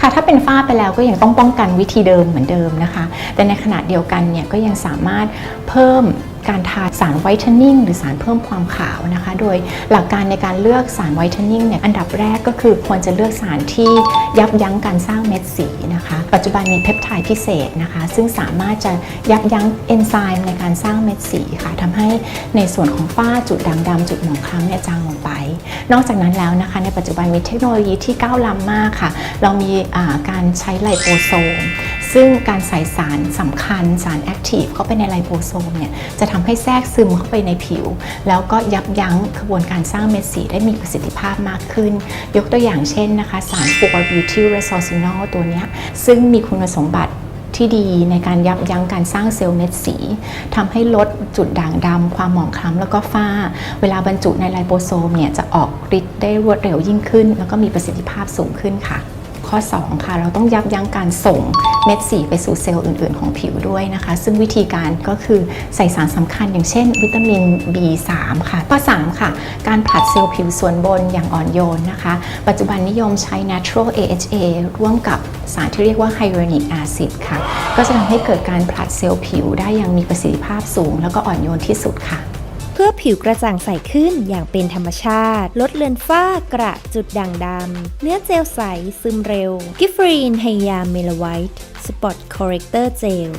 ค่ะถ้าเป็นฝ้าไปแล้วก็ยังต้องป้องกันวิธีเดิมเหมือนเดิมนะคะ แต่ในขณะเดียวกันเนี่ยก็ยังสามารถเพิ่มการทาสารไวท์เทนนิ่งหรือสารเพิ่มความขาวนะคะ โดยหลักการในการเลือกสารไวท์เทนนิ่งเนี่ยอันดับแรกก็คือควรจะเลือกสารที่ยับยั้งการสร้างเม็ดสีนะคะ ปัจจุบันมีเพปไทด์พิเศษนะคะ ซึ่งสามารถจะยับยั้งเอนไซม์ในการสร้างเม็ดสีค่ะทำให้ในส่วนของฝ้าจุดด่างดำจุดหมองคล้ำเนี่ยจางลงไป นอกจากนั้นแล้วนะคะ ในปัจจุบันมีเทคโนโลยีที่ก้าวล้ำมากค่ะ เรามีการใช้ไลโปโซม ซึ่งการใส่สารสำคัญสารแอคทีฟเข้าไปในไลโปโซมเนี่ยจะทำให้แทรกซึมเข้าไปในผิว แล้วก็ยับยั้งกระบวนการสร้างเม็ดสีได้มีประสิทธิภาพมากขึ้น ยกตัวอย่างเช่นนะคะ สาร 4 butyl resorcinol ตัวนี้ซึ่งมีคุณสมบัติที่ดีในการยับยั้งการสร้างเซลล์เม็ดสีทำให้ลดจุดด่างดำความหมองคล้ำแล้วก็ฝ้า เวลาบรรจุในไลโปโซมเนี่ยจะออกฤทธิ์ได้รวดเร็วยิ่งขึ้น แล้วก็มีประสิทธิภาพสูงขึ้นค่ะ ข้อ 2 ค่ะ เราต้องยับยั้งการส่งเม็ดสีไปสู่เซลล์อื่น ๆ ของผิวด้วยนะคะ ซึ่งวิธีการก็คือใส่สารสำคัญอย่างเช่น วิตามิน B3 ค่ะข้อ3ค่ะ การผลัดเซลล์ผิวส่วนบนอย่างอ่อนโยนนะคะ ปัจจุบันนิยมใช้ natural AHA ร่วมกับสารที่เรียกว่า hyaluronic acid ค่ะ ก็จะทำให้เกิดการผลัดเซลล์ผิวได้อย่างมีประสิทธิภาพสูง แล้วก็อ่อนโยนที่สุดค่ะ พื่อผิวกระจ่างใสขึ้นอย่างเป็นธรรมชาติ ลดเลือนฝ้ากระจุดด่างดำ เนื้อเจลใสซึมเร็ว กิฟรีนไฮยาเมลไวท์สปอตคอเรคเตอร์เจล